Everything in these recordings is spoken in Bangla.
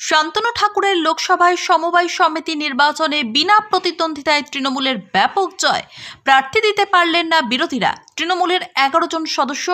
শান্তনু ঠাকুরের লোকসভায় সমবায় সমিতি নির্বাচনে বিনা প্রতিদ্বন্দ্বিতায় তৃণমূলের ব্যাপক জয়। প্রার্থী দিতে পারলেন না বিরোধীরা। তৃণমূলের এগারো জন সদস্য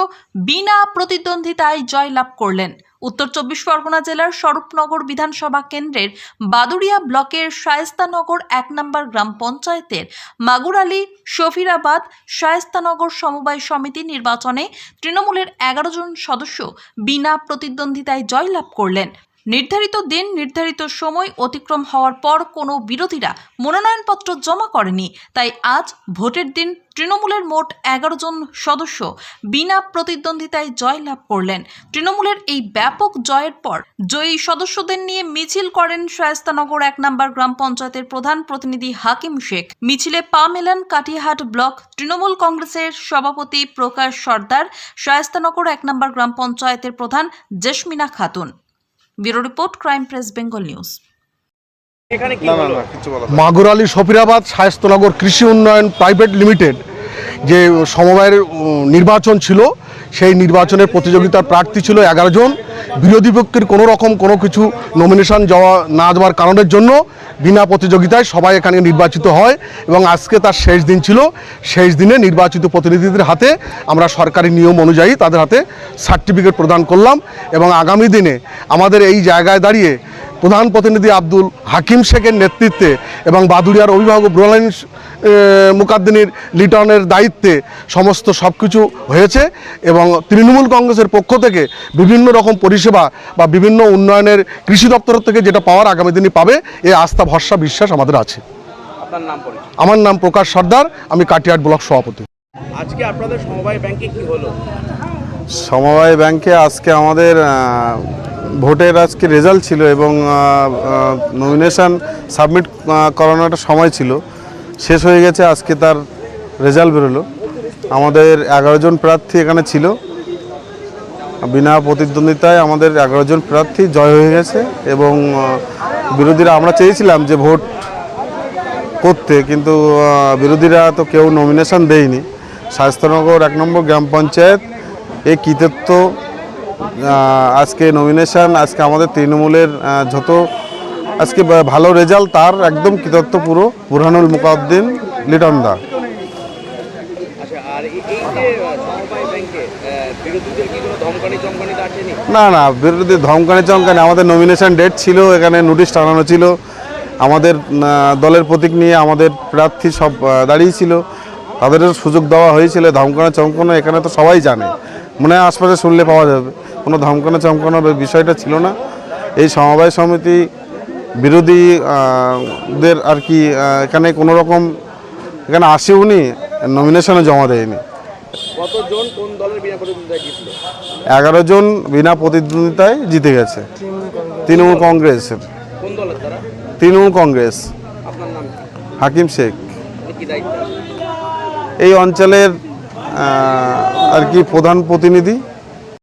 বিনা প্রতিদ্বন্দ্বিতায় জয়লাভ করলেন। উত্তর চব্বিশ পরগনা জেলার স্বরূপনগর বিধানসভা কেন্দ্রের বাদুড়িয়া ব্লকের শায়েস্তানগর এক নম্বর গ্রাম পঞ্চায়েতের মাগুর আলী শফিরাবাদ শায়েস্তানগর সমবায় সমিতি নির্বাচনে তৃণমূলের এগারো জন সদস্য বিনা প্রতিদ্বন্দ্বিতায় জয়লাভ করলেন। নির্ধারিত দিন, নির্ধারিত সময় অতিক্রম হওয়ার পর কোনো বিরোধীরা মনোনয়নপত্র জমা করেনি। তাই আজ ভোটের দিন তৃণমূলের মোট এগারো জন সদস্য বিনা প্রতিদ্বন্দ্বিতায় জয়লাভ করলেন। তৃণমূলের এই ব্যাপক জয়ের পর জয়ী সদস্যদের নিয়ে মিছিল করেন শায়স্তানগর এক নম্বর গ্রাম পঞ্চায়েতের প্রধান প্রতিনিধি হাকিম শেখ। মিছিলে পা মেলান কাটিয়াহাট ব্লক তৃণমূল কংগ্রেসের সভাপতি প্রকাশ সর্দার, শায়স্তানগর এক নম্বর গ্রাম পঞ্চায়েতের প্রধান Jesmina Khatun. Bureau report crime press Bengal news. মাগুরালি কি না না হলো না কিছু বলা মাগুর আলী শফিরাবাদ শায়স্তনগর কৃষি উন্নয়ন প্রাইভেট লিমিটেড। যে সমবায়ের নির্বাচন ছিল, সেই নির্বাচনের প্রতিযোগিতার প্রার্থী ছিল এগারো জন। বিরোধী পক্ষের কোনো রকম কোনো কিছু নমিনেশন যাওয়া না দেওয়ার কারণের জন্য বিনা প্রতিযোগিতায় সবাই এখানে নির্বাচিত হয় এবং আজকে তার শেষ দিন ছিল। শেষ দিনে নির্বাচিত প্রতিনিধিদের হাতে আমরা সরকারি নিয়ম অনুযায়ী তাদের হাতে সার্টিফিকেট প্রদান করলাম এবং আগামী দিনে আমাদের এই জায়গায় দাঁড়িয়ে প্রধান প্রতিনিধি আব্দুল হাকিম শেখের নেতৃত্বে এবং বাদুড়িয়ার অভিভাবক ব্রোলাইন মুকাদ্দিনীর লিটনের দায়িত্বে সমস্ত সব কিছু হয়েছে এবং তৃণমূল কংগ্রেসের পক্ষ থেকে বিভিন্ন রকম পরিষেবা বা বিভিন্ন উন্নয়নের কৃষি দপ্তর থেকে যেটা পাওয়ার আগামী দিনে পাবে এই আস্থা ভরসা বিশ্বাস আমাদের আছে। আপনার নাম পরিচয়? আমার নাম প্রকাশ সর্দার আমি কাটিয়াট ব্লক সভাপতি। আজকে আপনাদের সমবায় ব্যাংকে কি হলো? সমবায় ব্যাংকে আজকে আমাদের ভোটের আজকে রেজাল্ট ছিল এবং নমিনেশন সাবমিট করানোর একটা সময় ছিল। শেষ হয়ে গেছে, আজকে তার রেজাল্ট বেরোলো। আমাদের এগারো জন প্রার্থী এখানে ছিল। বিনা প্রতিদ্বন্দ্বিতায় আমাদের এগারো জন প্রার্থী জয় হয়ে গেছে এবং বিরোধীরা, আমরা চেয়েছিলাম যে ভোট করতে, কিন্তু বিরোধীরা তো কেউ নমিনেশন দেয়নি। স্বাস্থ্যনগর এক নম্বর গ্রাম পঞ্চায়েত এই কৃতিত্ব আজকে নমিনেশন আজকে আমাদের তৃণমূলের যত আজকে ভালো রেজাল্ট তার একদম কৃতত্ব পুরো বুরহানুল মুকাদ্দিন লিটন দা। আচ্ছা না না বিরোধী ধমকানি চমকানি আমাদের নমিনেশন ডেট ছিল এখানে নোটিশ টানানো ছিল। আমাদের দলের প্রতীক নিয়ে আমাদের প্রার্থী সব দাঁড়িয়েছিল তাদেরও সুযোগ দেওয়া হয়েছিল ধমকানো চমকানো এখানে তো সবাই জানে। মনে হয় আশপাশে শুনলে পাওয়া যাবে। কোনো ধমকানো চমকানোর বিষয়টা ছিল না। এই সমবায় সমিতি বিরোধীদের আর কি এখানে কোনো রকম এখানে আসেওনি নমিনেশনও জমা দেয়নি। এগারো জন বিনা প্রতিদ্বন্দ্বিতায় জিতে গেছে। তৃণমূল কংগ্রেসের। তৃণমূল কংগ্রেস। হাকিম শেখ? এই অঞ্চলের আর কি প্রধান প্রতিনিধি।